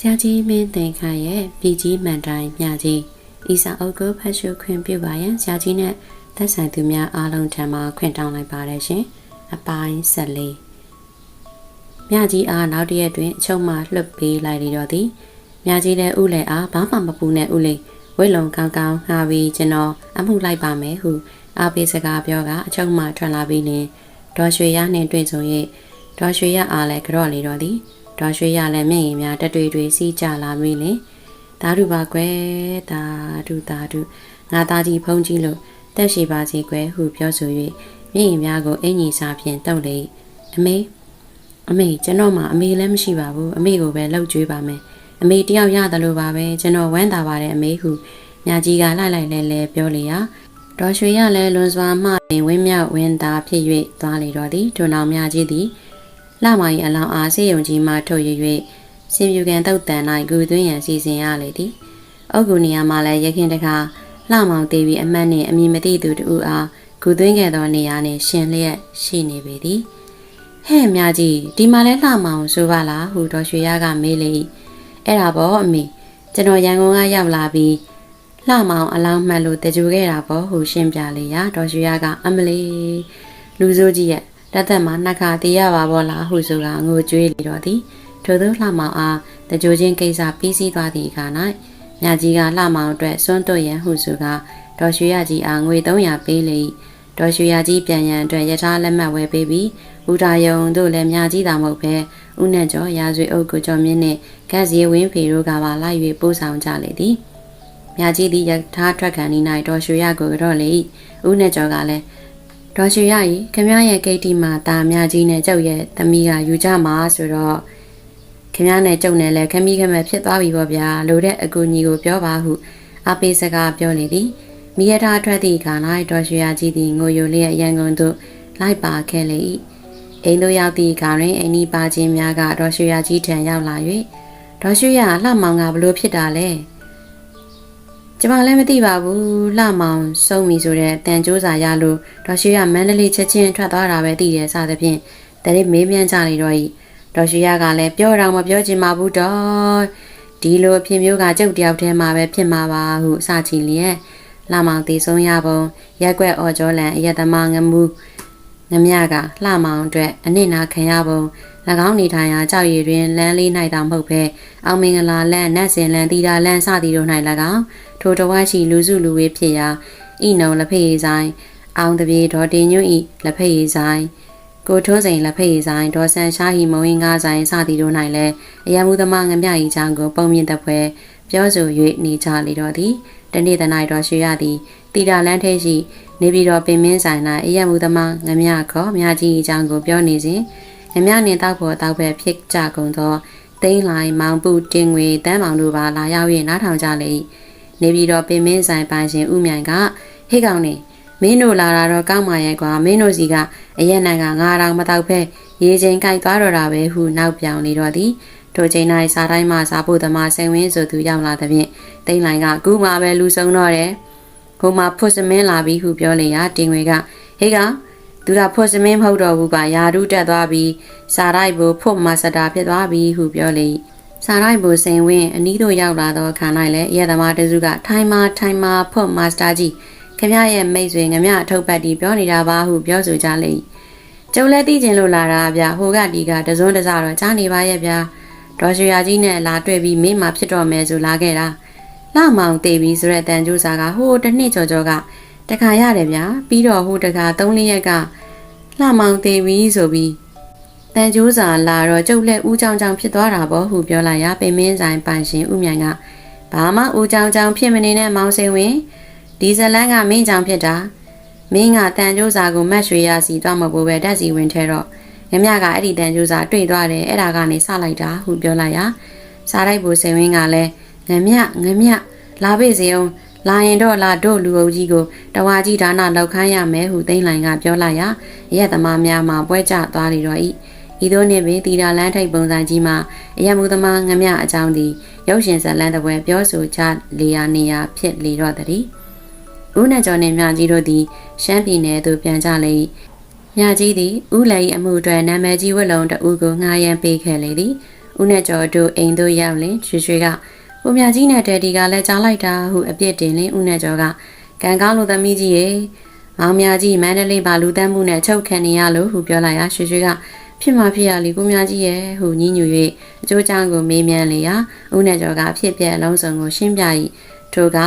ဆရာကြီးမင်းသင်္ခါရဲ့ပြည်ကြီးမှန်တိုင်းမြကြီးဤစာအုပ်ကိုဖတ်ရှုခွင့်ပြုပါရန်ဆရာကြီးနဲ့သက်ဆိုင်သူများအားလုံးထံမှခွင့်တောင်းလိုက်ပါတယ်ရှင်။အပိုင်း14မြကြီးအားနောက်တရက်တွင်အချုပ်မှလွတ်ပေးလိုက်လေတော့သည်မြကြီးလည်းဥလေအားဘာမှမပူနဲ့ဥလေဝိလုံကောင်းကောင်းငှာပြီးကျွန်တော်အမှုလိုက်ပါမယ်ဟုအားပေးစကားပြောကအချုပ်မှထွက်လာပြီးလင်ဒေါ်ရွှေရနှင့်တွေ့ဆုံ၍ဒေါ်ရွှေရအားလည်းကြော့လေတော့သည် ဒေါ်ရွှေရလည်းမျက်ရည်များတက်တွေတွေစီးကြလာမိလင်သာဓုပါကွယ်သာဓုသာဓုငါသားကြီးဖုံးကြီးလို့တက်ရှိပါစေကွယ်ဟုပြောဆို၍မျက်ရည်များကိုအင်ကြီးစာဖြင့်တုပ်လေအမေအမေကျွန်တော်မှအမေလည်းမရှိပါဘူးအမေကိုပဲလှုပ်ကြွေးပါမယ်အမေတယောက်ရတယ်လို့ပါပဲကျွန်တော်ဝမ်းသာပါတယ်အမေဟုမြကြီးကလိုက်လိုက်လဲလဲပြောလေရာဒေါ်ရွှေရလည်းလွန်စွာမှပင်ဝင်းမြောက်ဝင်းသားဖြစ်၍သွားလေတော့သည်ဒုနောင်မြကြီးသည် လှမကြီးအလောင်းအားစေယုံကြီးမှထုတ်ရ၍စင်ပြူကန်တုတ်တန်၌ဂူသွင်းရန်စီစဉ်ရလေသည်အုတ်ကူနေရာမှာလည်းရခင်တခါလှမောင်သေးပြီးအမတ်နှင့်အမိမသိသူတို့အားဂူသွင်းခဲ့သောနေရာနှင့်ရှင်လျက်ရှိနေပေသည်ဟဲ့မြကြီးဒီမှာလဲလှမောင်ဆိုပါလားဟုဒေါ်ရွှေရကမေးလေ၏အဲ့ဒါပေါ့အမေကျွန်တော်ရန်ကုန်ကရောက်လာပြီးလှမောင်အလောင်းမှတ်လို့တကြူခဲ့တာပေါ့ဟုရှင်းပြလေရာဒေါ်ရွှေရကအမလီလူစိုးကြီးရဲ့ တသက်မှာနှစ်ခါတည်ရပါဘောလားဟုဆိုတာငိုကြွေးလေတော့သည်ထို့သောလှမောင်အားတကြိုချင်းကိစ္စပြီးစီးသွားသည့်အခါ၌မြကြီးကလှမောင်အတွက်စွန့်တွတ်ရန်ဟုဆိုကဒေါ်ရွှေရကြီးအားငွေ300ပေးလေ၏ဒေါ်ရွှေရကြီးပြန်ရန်အတွက်ယထာလက်မှတ်ဝယ်ပေးပြီးဘူတာယုံတို့လည်းမြကြီးတာမဟုတ်ပဲဦးနဲ့ကျော်ရာဇွေအုပ်ကိုကျော်မြင့်နှင့်ကက်စီဝင်းဖေတို့ကပါလိုက်၍ပို့ဆောင်ကြလေသည်မြကြီးသည်ယထာထွက်ခံနေ၌ဒေါ်ရွှေရကိုကြော့လေ၏ဦးနဲ့ကျော်ကလည်း ဒေါ်ရွှေရကြီးခမရဲ့ဂိတ်တီမှာတာမြကြီးနဲ့ကျုပ်ရဲ့သမီးကယူကြမှာဆိုတော့ခင်ဗျားနဲ့ကျုပ်နဲ့လည်းခမီးခမက်ဖြစ်သွားပြီပေါ့ဗျာလိုတဲ့အကူကြီးကိုပြောပါဟုအပေးစကားပြောနေသည်မိရထားထွက်သည့်အခါ၌ဒေါ်ရွှေရကြီးသည်ငိုယိုလျက်ရန်ကုန်သို့လိုက်ပါခဲ့လေ၏အိမ်သို့ရောက်သည့်အခါတွင်အိမ်နီးပါချင်းများကဒေါ်ရွှေရကြီးထံရောက်လာ၍ဒေါ်ရွှေရလှမောင်ကဘလို့ဖြစ်တာလဲ ကျမလည်းမသိပါဘူးလှမောင်ဆုံးပြီဆိုတဲ့တန်ကြိုးစာရလို့ဒေါ်ရွှေရမန္တလေးချက်ချင်းထွက်သွားတာပဲသိတယ်စသဖြင့်တရက်မေးမြန်းကြလေတော့၏ဒေါ်ရွှေရကလည်းပြောတော့မပြောချင်ပါဘူးတော့ဒီလိုအဖြစ်မျိုးကကြုတ်တယောက်တည်းမှာပဲဖြစ်မှာပါဟုစချီလျက်လှမောင်တည်ဆုံးရပုံရက်ွက်အော်ကျော်လန်အယက်သမားငမှုငမြကလှမောင်အတွက်အနစ်နာခံရပုံ၎င်းနေထိုင်ရာကြောက်ရည်တွင်လမ်းလေး၌တောင်မဟုတ်ဘဲအောင်မင်္ဂလာလန့်နတ်စင်လန့်တီတာလန့်စသည်တို့၌၎င်း ထိုတဝါရှိလူစုလူဝေးဖြစ်ရာဤနုံလက်ဖေးဆိုင်အောင်တပြေဒေါ်တင်ညွန့်ဤလက်ဖေးဆိုင်ကိုထွန်းစိန်လက်ဖေးဆိုင်ဒေါ်ဆန်ရှားဟီမုံရင်းကားဆိုင်စသည်တို့၌လည်းအယံမှုသမားငမြဤချောင်းကိုပုံမြင့်သက်ဖွဲပြောဆို၍နေကြလေတော့သည်တနေ့တနိုင်တော်ရွှေရသည်တီတာလန်းထဲရှိနေပြီးတော့ပင်မင်းဆိုင်၌အယံမှုသမားငမြခေါ်မြကြီးအကြောင်းကိုပြောနေစဉ်ငမြနှင့်တောက်ဖို့တောက်ဖက်ဖြစ်ကြကုန်သောသိန်းလိုက်မောင်ပုတင်ငွေတန်းမောင်တို့ပါလာရောက်၍နားထောင်ကြလေ၏ နေပြီးတော့ပင်မင်းဆိုင်ပိုင်ရှင်ဥမြိုင်ကဟေ့ကောင်နေမင်းတို့လာတာတော့ကောင်းပါရဲ့ကွာမင်းတို့စီကအရက်နိုင်ကငါတောင်မတောက်ဖက်ရေချိန်ကြိုက်သွားတော့တာပဲဟုနောက်ပြောင်နေတော့သည်ထိုချိန်၌စားတိုင်းမှစားဖို့သမားစိန်ဝင်းဆိုသူရောက်လာတဲ့ဖြင့်တိန်လိုင်ကကူမှပဲလူဆုံးတော့တယ်ဟိုမှာဖွတ်စမင်းလာပြီးဟုပြောလေရာတင်ငွေကဟေးကောင်သူကဖွတ်စမင်းမဟုတ်တော့ဘူးကယာရုတက်သွားပြီးစားရိုက်ဖို့ဖွတ်မစတာဖြစ်သွားပြီဟုပြောလေ စားရိုက်ဖို့စိန်ဝင်းအနီးတို့ရောက်လာတော့ခါ၌လည်းရဲသမားတစုကထိုင်မာထိုင်မာဖွတ်မာစတာကြီးခင်ဗျရဲ့မိတ်ဆွေငမြအထုပ်ပတ်တီပြောနေတာပါဟုပြောဆိုကြလေကျုံလဲသိကျင်လို့လာတာဗျဟိုကဒီကတစွန်းတစတော့ကြားနေပါရဲ့ဗျဒေါ်ရွှေရကြီးနဲ့လာတွေ့ပြီးမင်းမှဖြစ်တော့မယ်ဆိုလာခဲ့တာလှမောင်တေးပြီးဆိုတဲ့တန်ကျိုးစာကဟိုတစ်နှစ်ကျော်ကျော်ကတခါရတယ်ဗျာပြီးတော့ဟိုတခါ၃လရက်ကလှမောင်တေးပြီးဆိုပြီး တန်ကျိုးစာလာတော့ကျုပ်လက်ဦးချောင်းချောင်းဖြစ်သွားတာပေါ့ဟုပြောလိုက်ရပင်မင်းဆိုင်ပိုင်ရှင်ဥမြိုင်ကဘာမှဦးချောင်းချောင်းဖြစ်မနေနဲ့မောင်စိန်ဝင်ဒီဇလန်းကမင်းချောင်းဖြစ်တာမင်းကတန်ကျိုးစာကိုမတ်ရွှေရစီတော့မပိုးပဲတက်စီဝင်ထဲတော့ငမြကအဲ့ဒီတန်ကျိုးစာတွေ့သွားတယ်အဲ့ဒါကနေစလိုက်တာဟုပြောလိုက်ရစားလိုက်ဖို့စိန်ဝင်းကလည်းငမြငမြလာပေစေအောင်လာရင်တော့လာတို့လူအုပ်ကြီးကိုတဝါကြီးဒါနလောက်ခန်းရမယ်ဟုသိမ့်လိုင်ကပြောလိုက်ရရက်သမားများမှပွဲကျသွားလေတော့ဤ ဤသို့နှင့်ပင်တီတာလန်းထိပ်ပုံစံကြီးမှာအယမှုသမားငမြအကြောင်းသည်ရုပ်ရှင်ဇာတ်လမ်းတစ်ပွဲပြောဆိုကြလေယာနေရာဖြစ်လေတော့တည်းဦးနဲ့ကျော်နှင့်မြကြီးတို့သည်ရှမ်းပြည်နယ်သို့ပြန်ကြလေ၏မြကြီးသည်ဦးလည်း၏အမှုအတွက်နာမည်ကြီးဝက်လုံးတဦးကိုငှားရမ်းပေးခဲ့လေသည်ဦးနဲ့ကျော်တို့အိမ်တို့ရောက်လင်ရွှေရွှေကကိုမြကြီးနဲ့တဲဒီကလည်းကြားလိုက်တာဟုအပြစ်တင်လင်ဦးနဲ့ကျော်ကကံကောင်းလို့သမီးကြီးရေမောင်မြကြီးမန္တလေးပါလူတန်းမှုနဲ့ချုပ်ခံနေရလို့ဟုပြောလိုက်ရာရွှေရွှေက ဖြစ်မှဖြစ်ရလေကိုမြကြီးရဲ့ဟုညင်းညူ၍အကျိုးချောင်းကိုမေးမြန်းလေရာဦးနဲ့ကျော်ကအဖြစ်ပြက်အလုံးစုံကိုရှင်းပြ၏ထိုက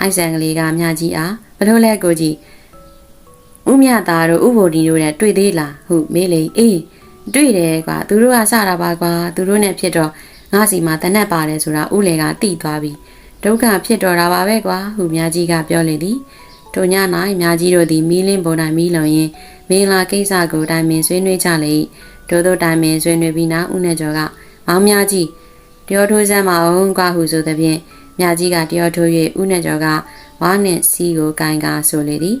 အိုက်ဆန်ကလေးကမြကြီးအားဘလို့လဲကိုကြီးဦးမြသားတို့ဥဘိုဒီတို့နဲ့တွေ့သေးလားဟုမေးလေအေးတွေ့တယ်ကွာသူတို့ကစတာပါကွာသူတို့နဲ့ဖြစ်တော့ငါစီမှာတနက်ပါတယ်ဆိုတာဥလေကတိသွားပြီဒုက္ခဖြစ်တော်တာပါပဲကွာဟုမြကြီးကပြောလေသည်တို့ည၌မြကြီးတို့သည်မီးလင်းပေါ်၌မီးလောင်ရင်မင်္ဂလာကိစ္စကိုတိုင်ပင်ဆွေးနွေးကြလေ တို့တို့တိုင်ပင်ဆွေးနွေးပြီးနောက်ဦးနဲ့ကျော်ကမောင်မြကြီးတယောထိုးစမ်းမအောင်ကွာဟုဆိုသည်ဖြင့်မြကြီးကတယောထိုး၍ဦးနဲ့ကျော်ကဝါနှင့်စီကိုကင်ကာဆိုလေသည်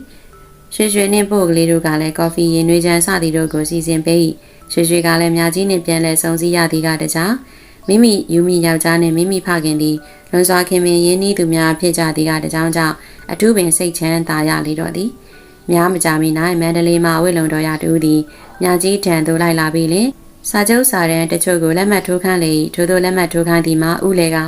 ရွှေရွှေနှင့်ပို့ကလေးတို့ကလည်းကော်ဖီရင်နွေးချမ်းစသည်တို့ကိုစီစဉ်ပေး၏ရွှေရွှေကလည်းမြကြီးနှင့်ပြန်လဲဆုံစည်းရသည်ကတကြားမိမိယူမိယောက်ျားနှင့်မိမိဖခင်သည်လွန်စွာခင်မင်ရင်းနှီးသူများဖြစ်ကြသည်ကတကြောင်ကြောင့်အထူးပင်စိတ်ချမ်းသာရလေတော့သည် များမကြမီ၌မန္တလေးမှဝိလုံတော်ရတူသည်မြကြီးထံသို့လိုက်လာပြီးလင်စာချုပ်စာတမ်းတချို့ကိုလက်မှတ်ထိုးခန်းလေထို့သောလက်မှတ်ထိုးခန်းသည်မှာဥလေက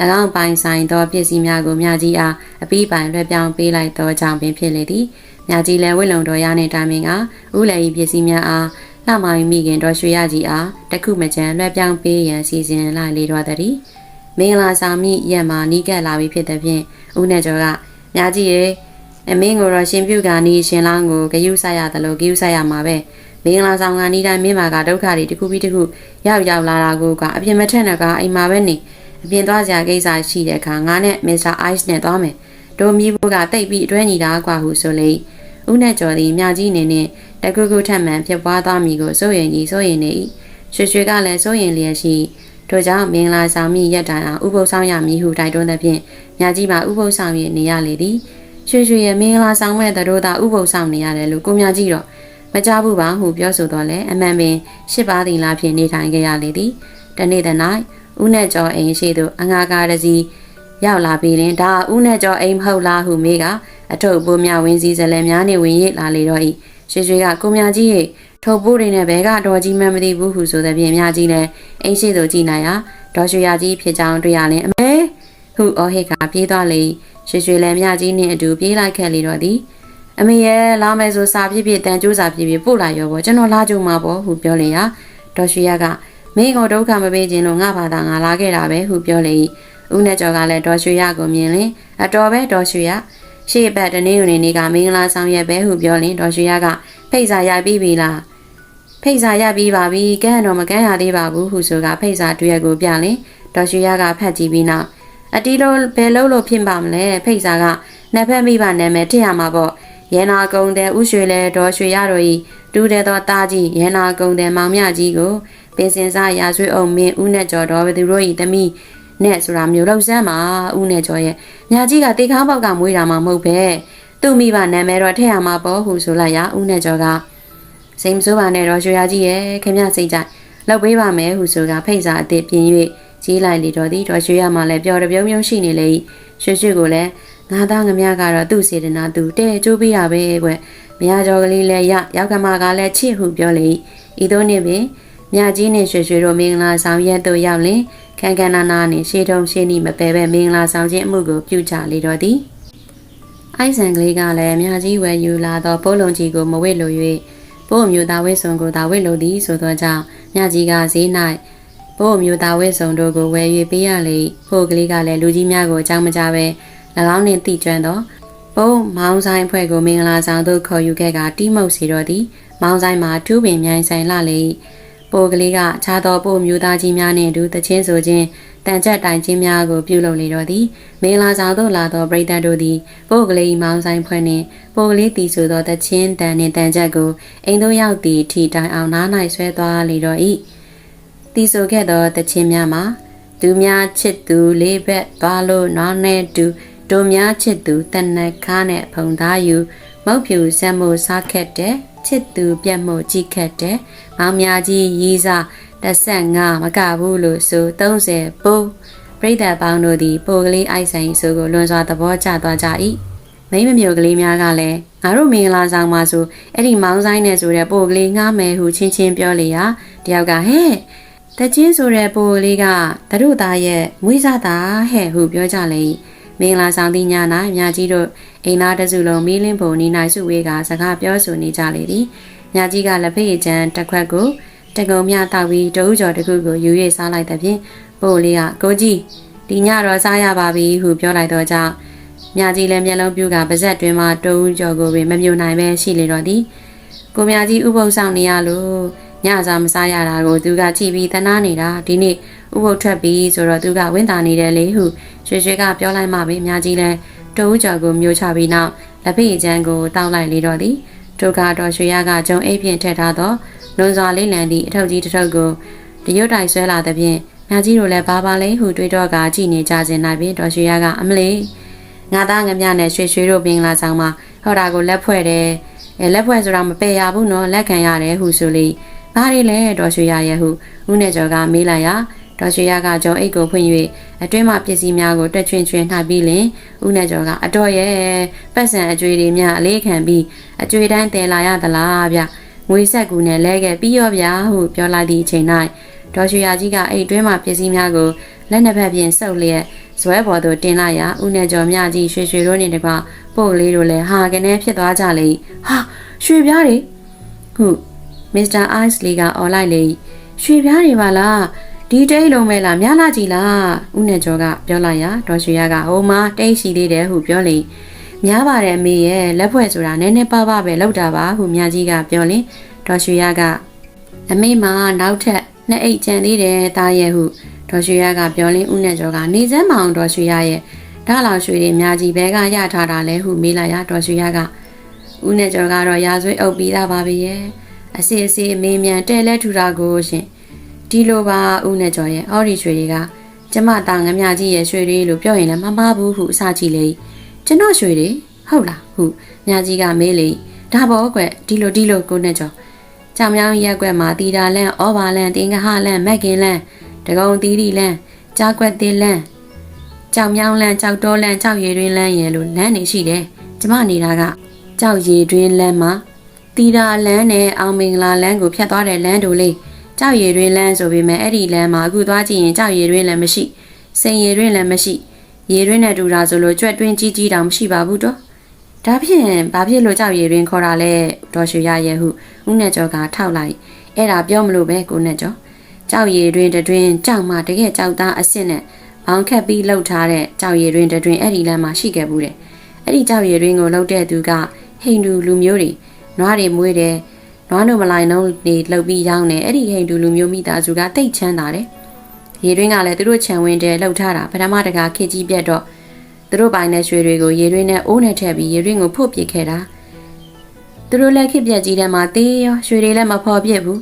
၎င်းပိုင်ဆိုင်သောပစ္စည်းများကိုမြကြီးအားအပိပိုင်လွှဲပြောင်းပေးလိုက်သောကြောင့်ပင်ဖြစ်လေသည်မြကြီးလည်းဝိလုံတော်ရနှင့်တိုင်ပင်ကဥလေ၏ပစ္စည်းများအားလှမောင်မိခင်တော်ရွှေရကြီးအားတခုမကြံလွှဲပြောင်းပေးရန်စီစဉ်လိုက်လေတော့သည်မင်္ဂလာဆောင်မိရက်မှာနီးကပ်လာပြီဖြစ်တဲ့ဖြင့်ဦးနဲ့ကျော်ကမြကြီးရဲ့ အမင်းကိုတော့ရှင်ပြုတ်ကနေရှင်လောင်းကိုဂယုဆိုင်ရတယ်လို့ဂယုဆိုင်ရမှာပဲမင်္ဂလာဆောင်ကနီးတိုင်းမင်းမာကဒုက္ခတွေတစ်ခုပြီးတစ်ခုရောက်ရောက်လာတာကိုကအပြင်မထက်နဲ့ကအိမ်မှာပဲနေအပြင်သွားစရာကိစ္စရှိတဲ့အခါငါနဲ့မစ္စတာအိုက်စ်နဲ့သွားမယ်တို့မြီးဘိုးကတိတ်ပြီးအတွဲညီတာกว่าဟုဆိုလေဦးနဲ့ကျော်သည်မြကြီးနေနဲ့တကူကူထက်မှန်ဖြစ်ပွားသွားမည်ကိုစိုးရင်ကြီးစိုးရင်နေ၏ရွှေရွှေကလည်းစိုးရင်လျက်ရှိထို့ကြောင့်မင်္ဂလာဆောင်မိရက်တိုင်အောင်ဥပုသ်ဆောင်ရမည်ဟုတိုက်တွန်းသဖြင့်မြကြီးပါဥပုသ်ဆောင်ရနေရလေသည် ရွှေရွှေရဲ့မင်္ဂလာဆောင်မဲ့တို့သာဥပုသ်ဆောင်နေရတယ်လို့ကိုမြကြီးတော့မကြဘူးပါဟုပြောဆိုတော့လေအမှန်ပင်ရှစ်ပါးသီလဖြင့်နေထိုင်ခဲ့ရလေသည်တနေ့တ၌ဦးနဲ့ကျော်အိမ်ရှိသို့အငါကားတစီရောက်လာပြီးရင်ဒါဦးနဲ့ကျော်အိမ်မဟုတ်လားဟုမေးကအထုပ်ပိုးမြဝင်းစည်းစလဲများနေဝင်ရလာလေတော့၏ရွှေရွှေကကိုမြကြီးရဲ့ထုပ်ပိုးတွေနဲ့ဘဲကတော်ကြီးမှမသိဘူးဟုဆိုတဲ့ပြင်မြကြီးလည်းအိမ်ရှိသို့ကြည်နိုင်ရာဒေါ်ရွှေရကြီးဖြစ်ကြောင်းတွေ့ရလင်အမဲ ဟုအော်ဟစ်ကပြေးသွားလေရွှေရွှေလည်းမြကြီးနှင့်အတူပြေးလိုက်ခဲ့လေတော့သည်အမေရဲ့လာမယ်ဆိုစာပြည့်ပြည့်တန်ကြိုးစာပြည့်ပြည့်ပို့လာရောပေါ့ကျွန်တော်လာကြုံမှာပေါ့ဟုပြောလေရာဒေါ်ရွှေရကမင်းကိုဒုက္ခမပေးခြင်းလို့ငါဘာသာငါလာခဲ့တာပဲဟုပြောလေ၏ဦးနဲ့ကျော်ကလည်းဒေါ်ရွှေရကိုမြင်လင်အတော်ပဲဒေါ်ရွှေရရှေ့ဘက်တနေ့ယူနေကမင်္ဂလာဆောင်ရက်ပဲဟုပြောလင်ဒေါ်ရွှေရကဖိတ်စာရပြီးပြီလားဖိတ်စာရပြီးပါပြီကန်းတော့မကန်းရသေးပါဘူးဟုဆိုကဖိတ်စာတွေ့ရကိုပြလင်ဒေါ်ရွှေရကဖတ်ကြည့်ပြီးနောက် အတီလိုဘယ်လို့လို့ဖြစ်ပါမလဲဖိတ်စာကနှစ်ဖက်မိဘနာမည်ထည့်ရမှာပေါ့ရဲနာကုံတဲ့ဥရွှေလဲဒေါ်ရွှေရတို့ဤတူတဲ့သောတာကြီးရဲနာကုံတဲ့မောင်မြကြီးကိုပင်စင်စားရာဆွေးအောင်မင်းဦးနဲ့ကျော်တော်ဘသူတို့ဤသမီးနဲ့ဆိုတာမျိုးလောက်စမ်းပါဦးနဲ့ကျော်ရဲ့ညာကြီးကတေခါပေါက်ကမွေးတာမှမဟုတ်ပဲသူ့မိဘနာမည်တော့ထည့်ရမှာပေါ့ဟုဆိုလိုက်ရဦးနဲ့ကျော်ကစိမ်စိုးပါနဲ့တော့ရွှေရကြီးရဲ့ခင်ဗျစိတ်ကြလောက်ပေးပါမယ်ဟုဆိုကဖိတ်စာအစ်စ်ပြင်၍ ကြီးလိုက်လေတော့သည်တော့ရွှေရမှလည်းပျော်တပြုံးပြုံးရှိနေလေရွှေရွှေကိုလည်းငါသားငမကတော့သူ့စေတနာသူတဲ့ကျိုးပေးရပဲကွမရကျော်ကလေးလည်းရရောက်ကမကလည်းချစ်ဟုပြောလေဤသို့နှင့်ပင်မြကြီးနှင့်ရွှေရွှေတို့မင်္ဂလာဆောင်ရက်သို့ရောက်လင်ခန်ခန်နာနာနှင့်ရှေးထုံရှေးနီမပဲပဲမင်္ဂလာဆောင်ခြင်းအမှုကိုပြုကြလေတော့သည်အိုက်ဆန်ကလေးကလည်းမြကြီးဝယ်ယူလာသောပိုးလုံးကြီးကိုမဝစ်လို၍ပို့မျိုးသားဝိစုံကိုသာဝစ်လိုသည်ဆိုသောကြောင့်မြကြီးကဈေး၌ ပို့မျိုးသားဝိစုံတို့ကိုဝယ်၍ပေးရလေပို့ကလေးကလည်းလူကြီးများကိုအကြောင်းမကြပဲ၎င်းနှင့်တိကျွမ်းသောပုံမောင်းဆိုင်ဖွဲ့ကိုမင်္ဂလာဆောင်သို့ခေါ်ယူခဲ့ကတီးမှုတ်စီတော်သည် မောင်းဆိုင်မှာထူးပင်မြိုင်ဆိုင်လှလေပိုကလေးကခြားသောပိုမျိုးသားကြီးများနှင့်အတူတချင်းဆိုခြင်းတန်ချက်တိုင်ချင်းများကိုပြုလုပ်လေတော့သည်မင်္ဂလာဆောင်သို့လာသောပရိသတ်တို့သည်ပိုကလေးမောင်းဆိုင်ဖွဲ့နှင့်ပိုကလေးတီဆိုသောတချင်းတန်နှင့်တန်ချက်ကိုအိမ်သို့ရောက်သည့်ထိတိုင်အောင်နား၌ဆွဲသွားလေတော့၏ တီဆိုခဲ့သောတချင်းများမှာသူများချစ်သူလေးဘက်သွားလို့နောင်းနဲ့တူတို့များချစ်သူတနက်ခါနဲ့ဖုံသားယူမုတ်ဖြူစက်မှုစားခက်တဲ့ချစ်သူပြတ်မှုကြည့်ခက်တဲ့မောင်များကြီးရီးစား15မကဘူးလို့ဆို30ပိုးပြိတ္တပေါင်းတို့သည်ပိုကလေးအိုက်ဆိုင်ဆိုကိုလွန်စွာသဘောကျသွားကြ၏မိမမျိုးကလေးများကလည်းငါတို့မင်္ဂလာဆောင်မှာဆိုအဲ့ဒီမောင်းဆိုင်နဲ့ဆိုတဲ့ပိုကလေးငားမယ်ဟုချင်းချင်းပြောလေရာတယောက်ကဟဲ့ တချင်းဆိုတဲ့ပိုလေးကတတို့သားရဲ့မွေးစားသားဟဲ့ဟုပြောကြလေမင်္ဂလာဆောင်သည့်ည၌မြကြီးတို့အိမ်သားတစုလုံးမီးလင်းပုံနီနိုင်စုဝေးကစကားပြောဆိုနေကြလေသည်မြကြီးကလက်ဖေးချမ်းတစ်ခွက်ကိုတကုံမြတောက်ပြီးတအုပ်ကျော်တစ်ခုကိုယူ၍စားလိုက်တဲ့ဖြင့်ပိုလေးကကိုကြီးဒီညတော့စားရပါပြီဟုပြောလိုက်တော့ကြောင့်မြကြီးလည်းမျက်လုံးပြူကပါဇက်တွင်မှတအုပ်ကျော်ကိုပင်မမြုံနိုင်ပဲရှိလေတော့သည်ကိုမြကြီးဥပုသ်ဆောင်နေရလို့ ညစာမစားရတာကိုသူကကြည့်ပြီးတနာနေတာဒီနေ့ဥပုသ်ထွက်ပြီဆိုတော့သူကဝင်းတာနေတယ်လေဟုရွှေရွှေကပြောလိုက်မှပဲမြကြီးလည်းတအုပ်ကျော်ကိုမျိုးချပြီးနောက်လက်ဖေးချမ်းကိုတောက်လိုက်လေတော့သည်ဒုက္ခတော်ရွှေရကဂျုံအိပ်ဖြင့်ထည့်ထားသောလွန်စွာလေးလံသည့်အထုပ်ကြီးတစ်ထုပ်ကိုတရုတ်တိုင်ဆွဲလာသဖြင့်မြကြီးတို့လည်းဘာပါလဲဟုတွေးတော့ကကြည်နေကြစဉ်၌ပင်တော်ရွှေရကအမလေးငါသားငမြနဲ့ရွှေရွှေတို့ပင်လာဆောင်မှာဟောတာကိုလက်ဖွဲ့တယ်အဲလက်ဖွဲ့ဆိုတာမပယ်ရဘူးနော်လက်ခံရတယ်ဟုဆိုလေ ဘာတွေလဲတော်ရွှေရရဲ့ဟုဦးနဲ့ကျော်ကမေးလိုက်ရာတော်ရွှေရကကြောအိတ်ကိုဖွင့်၍အတွင်းမှပစ္စည်းများကိုတွက်ချွင်ချွင်နှိုက်ပြီးလင်ဦးနဲ့ကျော်ကအတော်ရဲ့ပတ်စံအကျွေးတွေများအလေးခံပြီးအကျွေးတိုင်းတည်လာရသလားဗျငွေဆက်ကူနဲ့လဲခဲ့ပြီးရောဗျာဟုပြောလိုက်သည့်အချိန်၌ဒေါ်ရွှေရကြီးကအိတ်တွင်းမှပစ္စည်းများကိုလက်နှစ်ဖက်ဖြင့်စုပ်လျက်ဇွဲပေါ်သို့တင်လိုက်ရာဦးနဲ့ကျော်မြကြီးရွှေရွှေတို့နှင့်တကွပို့လေးတို့လည်းဟာကနေဖြစ်သွားကြလေဟာရွှေပြားတွေဟု မစ္စတာအိုက်စ်လီကအော်လိုက်လေရွှေပြားတွေပါလားဒီတိတ်လုံးမဲလားများလာကြည်လားဦးနဲ့ကျော်ကပြောလိုက်ရာဒေါ်ရွှေရကဟိုမှာတိတ်ရှိသေးတယ်ဟုပြောလေများပါတယ်အမေရဲ့လက်ဖွဲ့ဆိုတာနည်းနည်းပါးပါးပဲလောက်တာပါဟုမြကြီးကပြောလင်ဒေါ်ရွှေရကအမေမှာနောက်ထပ်နှစ်အိတ်ကြံသေးတယ်တာရဲ့ဟုဒေါ်ရွှေရကပြောလင်းဦးနဲ့ကျော်ကနေစမ်းမအောင်ဒေါ်ရွှေရရဲ့ဒါလောက်ရွှေတွေများကြီးဘဲကရထားတာလဲဟုမေးလိုက်ရဒေါ်ရွှေရကဦးနဲ့ကျော်ကတော့ရာဇွေးအုပ်ပြီးသားပါပဲရဲ့ အစီအစီအမေမြန်တဲလဲထူတာကိုရှင်ဒီလိုပါဦးနဲ့ကျော်ရဲ့အော်ဒီရွှေတွေကကျမတာငမြကြီးရဲ့ရွှေတွေလို့ပြောရင်လည်းမမှားဘူးဟုအစကြည့်လေကျွန်တော်ရွှေတွေဟုတ်လားဟုမြကြီးကမေးလေဒါပေါ့ကွဒီလိုဒီလိုကိုနဲ့ကျော်ကြောင်မြောင်းရက်ွက်မှာတီတာလန့်ဩဘာလန့်တင်ကဟလန့်မက်ကင်လန့်တကုံတီးတီလန့်ကြားကွက်သေးလန့်ကြောင်မြောင်းလန့်ကြောက်တော်လန့်ကြောက်ရည်တွင်လန့်ရယ်လို့လမ်းနေရှိတယ်ကျမနေတာကကြောက်ရည်တွင်လန့်မှာ တီတာလန်းနဲ့အောင်မင်္ဂလာလန်းကိုဖြတ်သွားတဲ့လမ်းတို့လေးကြောက်ရည်တွင်လန်းဆိုပေမဲ့အဲ့ဒီလမ်းမှာအခုသွားကြည့်ရင်ကြောက်ရည်တွင်လည်းမရှိစိန်ရည်တွင်လည်းမရှိရည်တွင်နဲ့တူတာဆိုလို့ကြွက်တွင်းကြီးကြီးတောင်မရှိပါဘူးတော့ဒါဖြင့်ဘာဖြစ်လို့ကြောက်ရည်တွင်ခေါ်တာလဲဒေါ်ရွှေရရဲ့ဟုဦးနဲ့ကျော်ကထောက်လိုက်အဲ့ဒါပြောမလို့ပဲကိုနဲ့ကျော်ကြောက်ရည်တွင်တွင်ကြောက်မှတကယ်ကြောက်သားအစ်စ်နဲ့ဘောင်ခက်ပြီးလှုပ်ထားတဲ့ကြောက်ရည်တွင်တွင်အဲ့ဒီလမ်းမှာရှိခဲ့ဘူးတဲ့အဲ့ဒီကြောက်ရည်တွင်ကိုလှုပ်တဲ့သူကဟိန္ဒူလူမျိုးတွေ နွားတွေမွေးတယ်နွားနိုမလိုက်နှုံးတွေလှုပ်ပြီးရောင်းတယ်အဲ့ဒီဟိန္ဒူလူမျိုးမိသားစုကတိတ်ချမ်းသာတယ်ရေတွင်းကလည်းသူတို့ခြံဝင်တယ်လှုပ်ထားတာပထမတကခေကြီးပြတ်တော့သူတို့ပိုင်တဲ့ရွှေတွေကိုရေတွင်းနဲ့အိုးနဲ့ထည့်ပြီးရေတွင်းကိုဖုတ်ပစ်ခဲ့တာသူတို့လည်းခစ်ပြက်ကြီးထဲမှာတေးရောရွှေတွေလည်းမဖော်ပြစ်ဘူး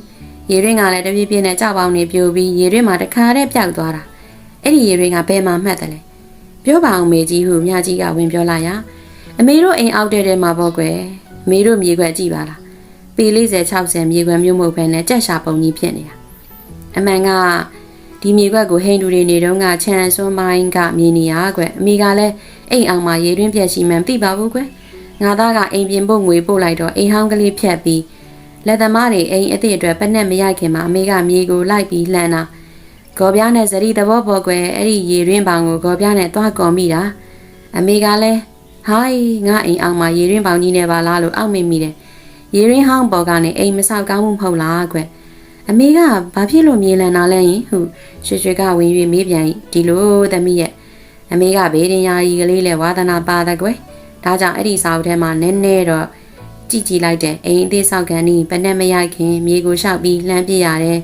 ရေတွင်းကလည်းတပြည့်ပြည့်နဲ့ကြောက်ပေါင်းနေပြိုပြီးရေတွင်းမှာတခါတည်းပျောက်သွားတာအဲ့ဒီရေတွင်းကဘယ်မှာမှတ်တယ်လဲပြောပါအောင်မေကြီးဟုမြကြီးကဝင်ပြောလာရအမေတို့အိမ်အောက်တဲ့ထဲမှာပေါ့ကွယ်အ မေတို့မြေခွက်ကြည့်ပါလားပေ40 60မြေခွက်မျိုးမဟုတ်ဘဲနဲ့ကြက်ရှာပုံကြီးဖြစ်နေတာအမှန်ကဒီမြေခွက်ကိုဟိန္ဒူတွေနေတော့ကချန်စွန်းပိုင်းကမြေနေရကွယ်အမေကလည်းအိမ်အောင်မှာရေတွင်းပြက်ရှိမှန်းသိပါဘူးကွယ်ငါသားကအိမ်ပြင်ဖို့ငွေပို့လိုက်တော့အိမ်ဟောင်းကလေးဖြတ်ပြီးလက်သမားတွေအိမ်အသည့်အတွက်ပနက်မရိုက်ခင်မှာအမေကမြေကိုလိုက်ပြီးလှမ်းတာဂေါ်ပြားနဲ့ဇရီသဘောပေါ်ကွယ်အဲ့ဒီရေရင်းပေါင်ကိုဂေါ်ပြားနဲ့သွားကော်မိတာအမေကလည်း ဟိုင်းငါအိမ်အောင်မှာရေရင်းပေါင်ကြီးနဲ့ပါလားလို့အောက်မိမိတယ်ရေရင်းဟောင်းပေါ်ကနေအိမ်မဆောက်ကောင်းမှုမဟုတ်လားကွယ်အမေကဘာဖြစ်လို့မြေလန်တာလဲယင်ဟုရွှေရွှေကဝင်၍မေးပြန်ဒီလိုသမီးရဲ့အမေကဘေးရင်ယာကြီးကလေးလဲဝါသနာပါတဲ့ကွယ်ဒါကြောင့်အဲ့ဒီစာအုပ်ထဲမှာနည်းနည်းတော့ကြည့်ကြည့်လိုက်တဲ့အိမ်အသေးဆောက်ကန်ဤဘနဲ့မရိုက်ခင်မြေကိုလျှောက်ပြီးလှမ်းပြရတယ်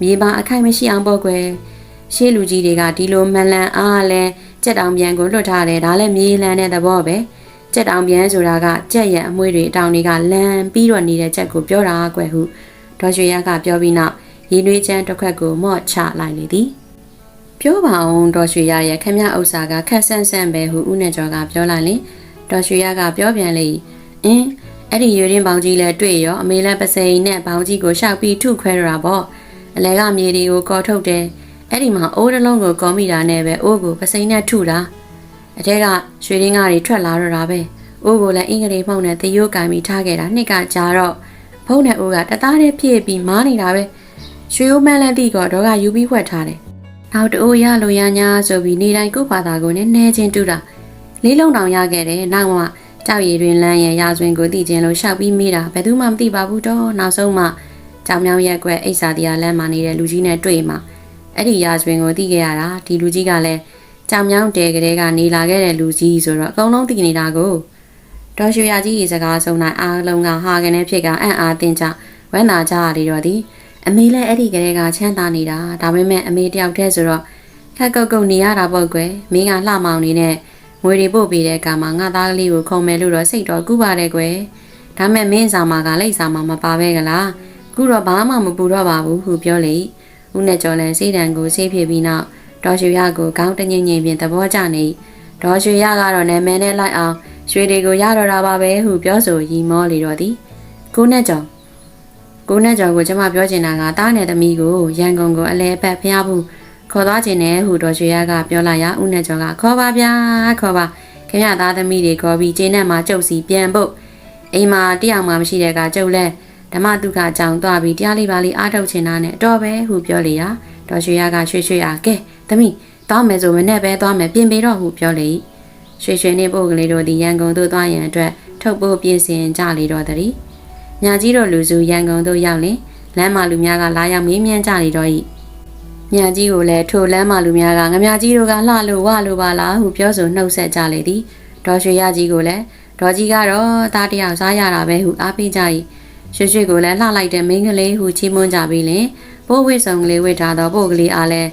မြေပါအခိုက်မရှိအောင်ပေါ့ကွယ်ရှေးလူကြီးတွေကဒီလိုမလန်အားလဲ ကြက်တောင်ပြန်ကိုလွတ်ထားတယ်ဒါလည်းမြေလန်တဲ့သဘောပဲကြက်တောင်ပြန်ဆိုတာကကြက်ရံအမွှေးတွေအတောင်တွေကလန်ပြီးတော့နေတဲ့ကြက်ကိုပြောတာကွယ်ဟုဒေါ်ရွှေရကပြောပြီးနောက်ရေနွေးချမ်းတစ်ခွက်ကိုမော့ချလိုက်လေသည်ပြောပါအောင်ဒေါ်ရွှေရရဲ့ခမရဥစ္စာကခက်ဆန့်ဆန့်ပဲဟုဦးနဲ့ကျော်ကပြောလိုက်လေဒေါ်ရွှေရကပြောပြန်လေအင်းအဲ့ဒီရွေရင်ပေါင်းကြီးလဲတွေ့ရောအမေလည်းပစိန်နဲ့ပေါင်းကြီးကိုရှောက်ပြီးထုခွဲရတာပေါ့အလဲကမြေတွေကိုကော်ထုတ်တယ် အဲ့ဒီမှာအိုးတစ်လုံးကိုကောမိတာနဲ့ပဲအိုးကိုပစိန်နဲ့ထုတာအထက်ကရွှေရင်းကားတွေထွက်လာတော့တာပဲအိုးကိုလည်းအင်္ဂလိပ်မှုန့်နဲ့တရိုးကင်ပြီးထားခဲ့တာနှစ်ကကြာတော့ဖုန်းနဲ့အိုးကတသားတည်းပြည့်ပြီးမားနေတာပဲရွှေအိုးမန်းလန်းတိကတော့ကယူပြီးဖွက်ထားတယ်နောက်တအိုးရလိုရညာဆိုပြီးနေတိုင်းကို့ဘာသာကိုနဲ့နဲချင်းတူတာလေးလုံးတောင်ရခဲ့တယ်နောက်မှကြောက်ရည်တွင်လမ်းရဲ့ရာဇဝင်ကိုသိချင်းလို့ရှောက်ပြီးမိတာဘယ်သူမှမသိပါဘူးတော့နောက်ဆုံးမှကြောင်မြောင်ရက်ကွက်အိတ်စာတရားလမ်းမှာနေတဲ့လူကြီးနဲ့တွေ့မှ အဲ့ဒီရာဇဝင်ကိုသိခဲ့ရတာဒီလူကြီးကလည်းကြောင်မြောင်တဲကလေးကနေလာခဲ့တဲ့လူကြီးဆိုတော့အကုန်လုံးသိနေတာကိုဒေါ်ရွှေရကြီးရေစကားဆုံးတိုင်းအားလုံးကဟာကနေဖြစ်ကအံ့အားသင့်ကြဝမ်းသာကြရလေတော့သည်အမေလည်းအဲ့ဒီကလေးကချမ်းသာနေတာဒါပေမဲ့အမေတယောက်တည်းဆိုတော့ခက်ကုတ်ကုတ်နေရတာပေါ့ကွယ်မင်းကလှမောင်နေနဲ့ငွေတွေပို့ပေးတဲ့အခါမှာငါသားကလေးကိုခုံမယ်လို့တော့စိတ်တော့ကူးပါတယ်ကွယ်ဒါမဲ့မင်းစာမှာကလိတ်စာမှာမပါပဲကလားခုတော့ဘာမှမပူတော့ပါဘူးဟုပြောလေ ဦးနဲ့ကျော်လည်းစိတ်တံကိုဆေးဖြစ်ပြီးနောက်ဒေါ်ရွှေရကိုကောင်းတငိမ့်ငိမ့်ပြင်သဘောကျနေဒေါ်ရွှေရကတော့နာမည်နဲ့လိုက်အောင်ရွှေတွေကိုရတော့တာပါပဲဟုပြောဆိုရီမောလေတော့သည်ကိုနဲ့ကျော်ကိုနဲ့ကျော်ကိုကျမပြောချင်တာကတားနဲ့သမီးကိုရန်ကုန်ကိုအလဲပတ်ဖျားဘူးခေါ်သွားခြင်းနဲ့ဟူတော်ရွှေရကပြောလာရဦးနဲ့ကျော်ကခေါ်ပါဗျာခေါ်ပါခင်ဗျာသားသမီးတွေခေါ်ပြီးကျင်းနဲ့မှာကျုပ်စီပြန်ဖို့အိမ်မှာတယောက်မှမရှိတဲ့ကကျုပ်လဲ ဓမ္မတုခကြောင်သွားပြီးတရားလေးပါလေးအားထုတ်ချင်တာနဲ့တော့ပဲဟုပြောလေရတော်ရွှေရကရွှေရွှေအားကဲသမီးသွားမယ်ဆိုမနဲ့ပဲသွားမယ်ပြင်ပေတော့ဟုပြောလေရွှေရွှေနေပို့ကလေးတို့ဒီရန်ကုန်သို့သွားရန်အတွက်ထုတ်ဖို့ပြင်ဆင်ကြလေတော့တည်းညာကြီးတို့လူစုရန်ကုန်သို့ရောက်လင်လမ်းမလူများကလာရောက်မေးမြန်းကြလေတော့၏မြကြီးကိုလည်းထိုလမ်းမလူများကငမြကြီးတို့ကလှလို့ဝလို့ပါလားဟုပြောဆိုနှုတ်ဆက်ကြလေသည်ဒေါ်ရွှေရကြီးကိုလည်းဒေါ်ကြီးကတော့သားတယောက်စားရတာပဲဟုအားပေးကြ၏ ရွှေရွှေကိုလည်းလှလိုက်တဲ့မိန်းကလေးဟုချီးမွမ်းကြပြီးလင်ပိုးဝိဆုံကလေးဝိထားသောပို့ကလေးအားလည်း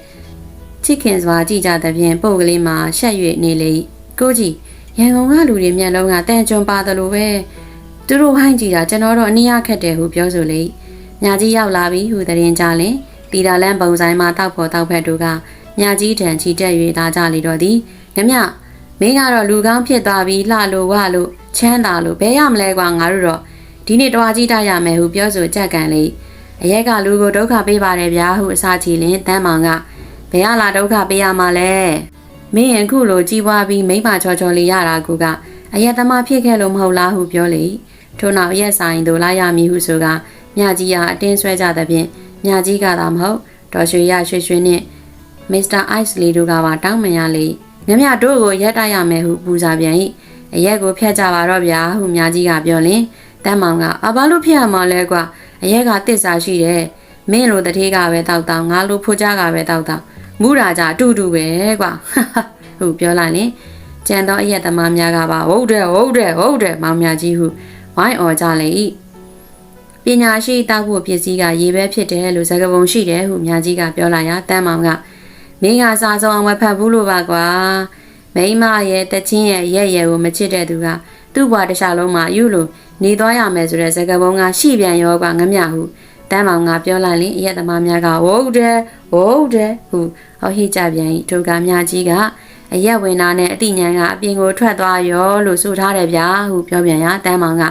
ချစ်ခင်စွာကြည်ကြသဖြင့်ပို့ကလေးမှာရှက်၍နေလေကိုကြီးရန်ကုန်ကလူတွေမျက်လုံးကတန်ကြွန်ပါသလိုပဲသူတို့ဟိုင်းကြည့်တာကျွန်တော်တို့အနည်းခက်တယ်ဟုပြောဆိုလေညာကြီးရောက်လာပြီဟုသတင်းကြလင်တီတာလန်ပုံဆိုင်မှာတောက်ဖို့တောက်ဖက်တို့ကညာကြီးတန်ချီတက်၍သားကြလေတော့သည်ငမြမင်းကတော့လူကောင်းဖြစ်သွားပြီလှလို့ဝလို့ချမ်းသာလို့ဘဲရမလဲကွာငါတို့တော့ ဒီနေ့တွားကြီးတရမယ်ဟုပြောဆိုကြက်ကန်လေအရက်ကလူကိုဒုက္ခပေးပါတယ်ဗျာဟုအစာချီလင်တန်းမောင်ကဘယ်ရလာဒုက္ခပေးရမှာလဲမင်းအခုလိုကြီးပွားပြီးမိမချောချောလေးရတာကူကအရက်သမားဖြစ်ခဲ့လို့မဟုတ်လားဟုပြောလေထို့နောက်ရက်ဆိုင်တို့လာရမည်ဟုဆိုကမြကြီးကအတင်းဆွဲကြသဖြင့်မြကြီးကသာမဟုတ်ဒေါ်ရွှေရရွှေရွှေနှင့်မစ္စတာအိုက်စ်လီတို့ကပါတောင်းပန်ရလေမြမြတို့ကိုရက်တိုက်ရမယ်ဟုပူဇာပြန်၏အရက်ကိုဖျက်ကြပါတော့ဗျာဟုမြကြီးကပြောလင် တန်းမောင်ကအဘာလို့ဖျက်ရမှာလဲကွာအရက်ကတစ္ဆာရှိတယ်မင်းလိုတထေးကပဲတောက်တောက်ငါလိုဖိုးကြကပဲတောက်တောက်မူရာကြအတူတူပဲကွာဟုပြောလိုက်ရင်ကြံတော့အရက်သမားများကပါဟုတ်တယ်ဟုတ်တယ်ဟုတ်တယ်မောင်မြကြီးဟုဝိုင်းအော်ကြလေ၏ပညာရှိတောက်ဖို့ပစ္စည်းကရေပဲဖြစ်တယ်လို့ဇကပုံရှိတယ်ဟုမြကြီးကပြောလာရတန်းမောင်ကမင်းကစာစုံအောင်မဖတ်ဘူးလို့ပါကွာမိမရဲ့တချင်းရဲ့ရဲ့ရဲ့ကိုမချစ်တဲ့သူက သူ့ဘွားတစ်ခြားလုံးမှာယူလို့နေသွားရမယ်ဆိုတဲ့ဇကပုံကရှိပြန်ရောကငမြဟုတန်းမောင်ကပြောလိုက်ရင်အရက်သမားများကဟုတ်တယ်ဟုတ်တယ်ဟုဟောဟိကြပြန်၏ဒုက္ခမြကြီးကအရက်ဝင်သားနဲ့အတိညာကအပြင်ကိုထွက်သွားရောလို့ဆိုထားတယ်ဗျာဟုပြောပြန်ရတန်းမောင်က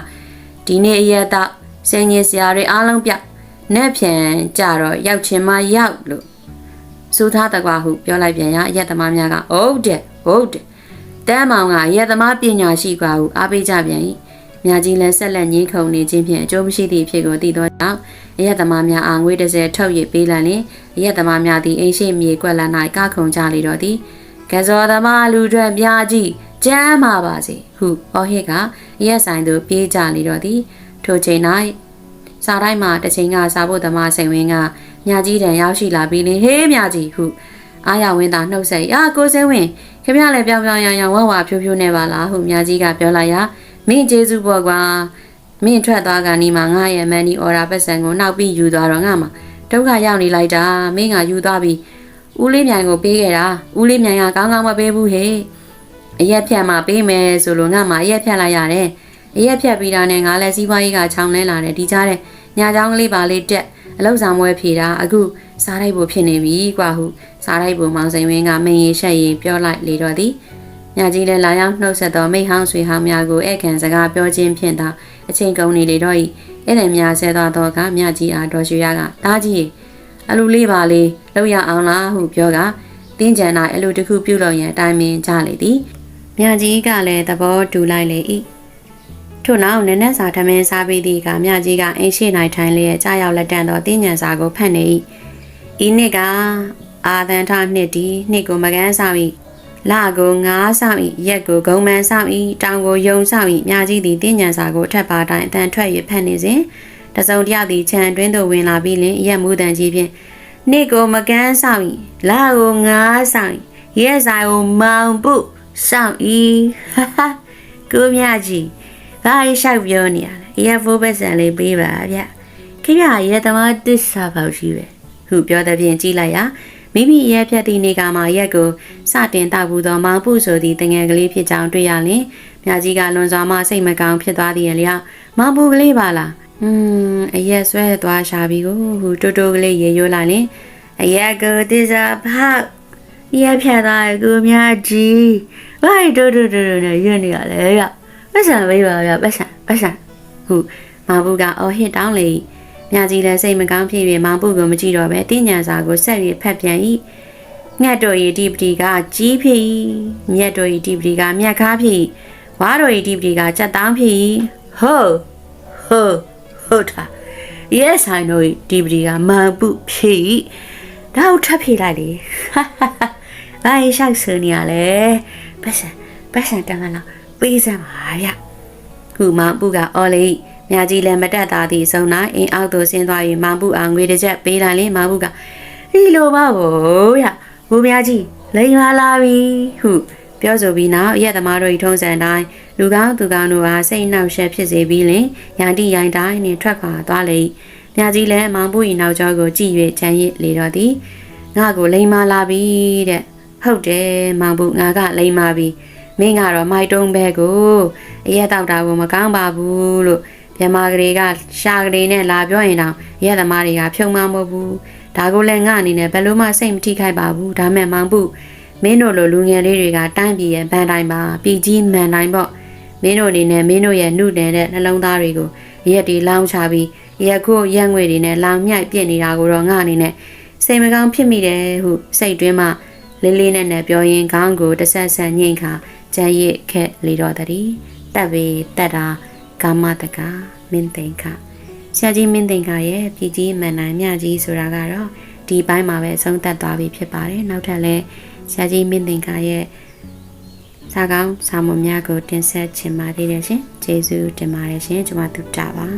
ဒီနေ့အရက်တော့စင်ကြီးစရာတွေအားလုံးပြနဲ့ဖြန်ကြတော့ရောက်ချင်မှရောက်လို့ဆိုထားတကွာဟုပြောလိုက်ပြန်ရအရက်သမားများကဟုတ်တယ်ဟုတ်တယ် တန်းမောင်ကရက်သမားပညာရှိကွာဟုအားပေးကြပြန်၏မြကြီးလည်းဆက်လက်ငင်းခုန်နေခြင်းဖြင့်အကျိုးမရှိသည့်အဖြစ်ကိုသိသောကြောင့်အရက်သမားများအားငွေ30ထုတ်ရပေးလန်လင်အရက်သမားများသည်အိမ်ရှိမြေကွက်လန်၌ကခုန်ကြလေတော့သည်ကစောသမားလူတွေမြကြီးကျမ်းပါပါစေဟုအော်ဟစ်ကအရက်ဆိုင်သို့ပြေးကြလေတော့သည်ထိုချိန်၌စားတိုင်းမှာတစ်ချိန်ကစားဖို့သမားစိန်ဝင်းကမြကြီးတန်ရောက်ရှိလာပြီးလင်ဟေးမြကြီးဟု အားရဝင်းသာနှုတ်ဆက်အာကိုစဲဝင်းခင်ဗျားလည်းပြောင်ပြောင်ရံရံဝဝဖြိုးဖြိုးနေပါလားဟုမြကြီးကပြောလိုက်ရာမင်းကျေးဇူးပေါ်ကွာမင်းထွက်သွားကနီးမှာငါရဲ့မန်နီအော်ရာပတ်စံကိုနောက်ပြီးယူသွားတော့ငါမှာဒုက္ခရောက်နေလိုက်တာမင်းကယူသွားပြီးဦးလေးမြိုင်ကိုပေးခဲ့တာဦးလေးမြိုင်ကကောင်းကောင်းမပေးဘူးဟေ့အရက်ဖြတ်မှပေးမယ်ဆိုလို့ငါမှအရက်ဖြတ်လိုက်ရတယ်အရက်ဖြတ်ပြီးတာနဲ့ငါလည်းစီးပွားရေးကချောင်းလဲလာတယ်ဒီကြားတဲ့ညာချောင်းကလေးပါလေးတက် အလောက်ဆောင်ပွဲဖြေတာအခုစားလိုက်ဖို့ဖြစ်နေပြီကွာဟုစားလိုက်ဖို့မောင်စိန်ဝင်းကမင်းရေရှက်ရင်ပြောလိုက်လေတော့သည်ညကြီးလည်းလာရောက်နှုတ်ဆက်သောမိဟောင်းဆွေဟောင်းများကိုဧကန်စကားပြောခြင်းဖြင့်သာအချိန်ကုန်နေလေတော့၏အဲ့ဒီများဆဲသွားတော့ကမြကြီးအားတော်ရွှေရကတားကြီးအလူလေးပါလေးလောက်ရအောင်လားဟုပြောကတင်းကြံ၌အလူတစ်ခုပြုတ်လို့ရန်အတိုင်းမင်းကြလေသည်မြကြီးကလည်းသဘောတူလိုက်လေ၏ ထို့နောက်နနက်စာထမင်းစားပြီးသည့်အခါမြကြီးကအင်းရှိနိုင်ထိုင်လျက်ကြားရောက်လက်တန်သောတင်းညံစာကိုဖတ်နေ၏ဤနှစ်ကအာသန်ထနှစ်တီနှစ်ကိုမကန်းဆောင်၏လာကိုငားဆောင်၏ရက်ကိုဂုံမန်ဆောင်၏တောင်ကိုယုံဆောင်၏မြကြီးသည်တင်းညံစာကိုအထက်ပါတိုင်းအတန်ထွက်၍ဖတ်နေစဉ်တစုံတယောက်သည်ခြံတွင်းသို့ဝင်လာပြီးလင်ရက်မှုတန်ကြီးဖြင့်နှစ်ကိုမကန်းဆောင်၏လာကိုငားဆောင်၏ရက်ဆိုင်ကိုမောင်ပုဆောင်၏ဟာဟာကိုမြကြီး ဘာရရှောက်ပြောနေရလဲအရက်ဖိုးပဲဆန်လေးပေးပါဗျခိရရဲသမားတစ္ဆာပေါ့ရှိပဲဟုပြောတဲ့ပြင်ကြည့်လိုက်ရာမိမိရဲဖြတ်သည့်နေကမှရက်ကိုစတင်တောက်ဘူးသောမောင်ပုဆိုသည့်တငယ်ကလေးဖြစ်ကြောင်းတွေ့ရလင်မြကြီးကလွန်စွာမှစိတ်မကောင်းဖြစ်သွားသည်လျောက်မောင်ပုကလေးပါလားဟွန်းအရက်ဆွဲသွားရှာပြီကိုဟုတိုးတိုးကလေးရေရိုးလာလင်အရက်ကိုတစ္ဆာဖောက်ရဲဖြတ်သွားကိုမြကြီးဘာတိုးတိုးတိုးတိုးနဲ့ရွနေရလဲဗျ ပတ်စံပေးပါဗျပတ်စံပတ်စံဟုမောင်ဘူးကအော်ဟစ်တောင်းလေမြကြီးလည်းစိတ်မကောင်းဖြစ်၍မောင်ဘူးကိုမကြည့်တော့ပဲတင်းညံစာကိုဆက်၍ဖတ်ပြန်၏ငှက်တော်ရီဒီပတီကကြီးဖြစ်၏မြက်တော်ရီဒီပတီကမြက်ကားဖြစ်၏ဝါတော်ရီဒီပတီကကြက်တောင်းဖြစ်၏ဟုတ်ဟုတ်ဟုတ်တာရဲဆိုင်တော်ရီဒီပတီကမောင်ဘူးဖြစ်၏ဒါကိုထပ်ဖြေလိုက်လေဟာဟာဟာဘာရရှောက်ဆူနေရလဲပတ်စံပတ်စံတန်းလား ပေးစမ်းပါဗျခုမောင်ပုကအော်လေးမြကြီးလည်းမတက်သားသည့်စုံနာအင်းအောက်သို့ဆင်းသွား၍မောင်ပုအောင်ငွေတစ်ချက်ပေးလိုက်လေမောင်ပုကဒီလိုပါဘောဗျဘူမြကြီးလိန်လာလာပြီဟုပြောဆိုပြီးနောက်ရက်သမားတို့၏ထုံးစံတိုင်းလူကောင်းသူကောင်းတို့အားစိတ်နှောက်ယှက်ဖြစ်စေပြီးလင်ရန်တိရိုင်တိုင်းနှင့်ထွက်ခွာသွားလေမြကြီးလည်းမောင်ပု၏နောက်ကျောကိုကြည့်၍ချမ်းရစ်လေတော့သည်ငါကိုလိန်မာလာပြီတဲ့ဟုတ်တယ်မောင်ပုငါကလိန်မာပြီ မင်းကတော့မိုက်တုံးဘဲကိုအရက်တောက်တာကိုမကောင်းပါဘူးလို့မြမကလေးကရှာကလေးနဲ့လာပြောရင်တောင်ရက်သမားတွေကဖြုံမမဟုတ်ဘူးဒါကိုလည်းငါအနေနဲ့ဘယ်လို့မှစိတ်မထိခိုက်ပါဘူးဒါမဲ့မောင်ပုမင်းတို့လိုလူငယ်လေးတွေကတိုင်းပြည်ရဲ့ဗန်တိုင်းမှာပြည်ကြီးမှန်တိုင်းပေါ့မင်းတို့အနေနဲ့မင်းတို့ရဲ့နှုတ်နယ်တဲ့နှလုံးသားတွေကိုရက်တီလောင်းချပြီးရက်ခုရက်ငွေတွေနဲ့လောင်မြိုက်ပြစ်နေတာကိုတော့ငါအနေနဲ့စိတ်မကောင်းဖြစ်မိတယ်ဟုစိတ်တွင်းမှာလေးလေးနဲ့နဲ့ပြောရင်းခေါင်းကိုတဆက်ဆက်ညှိခါ ကြမ်းရစ်ခက်လေတော့တည်းတက်ပေတက်တာကာမတကမင်းသိင်္ခဆရာကြီးမင်းသိင်္ခရဲ့ပြည်ကြီးမန်နိုင်မြကြီးဆိုတာကတော့ဒီဘိုင်းမှာပဲအဆုံးသတ်သွားပြီဖြစ်ပါတယ်နောက်ထပ်လည်းဆရာကြီးမင်းသိင်္ခရဲ့စာကောင်းစာမများကိုတင်ဆက်ချင်ပါသေးတယ်ရှင်ကျေးဇူးတင်ပါတယ်ရှင်ကျွန်မတို့တာပါ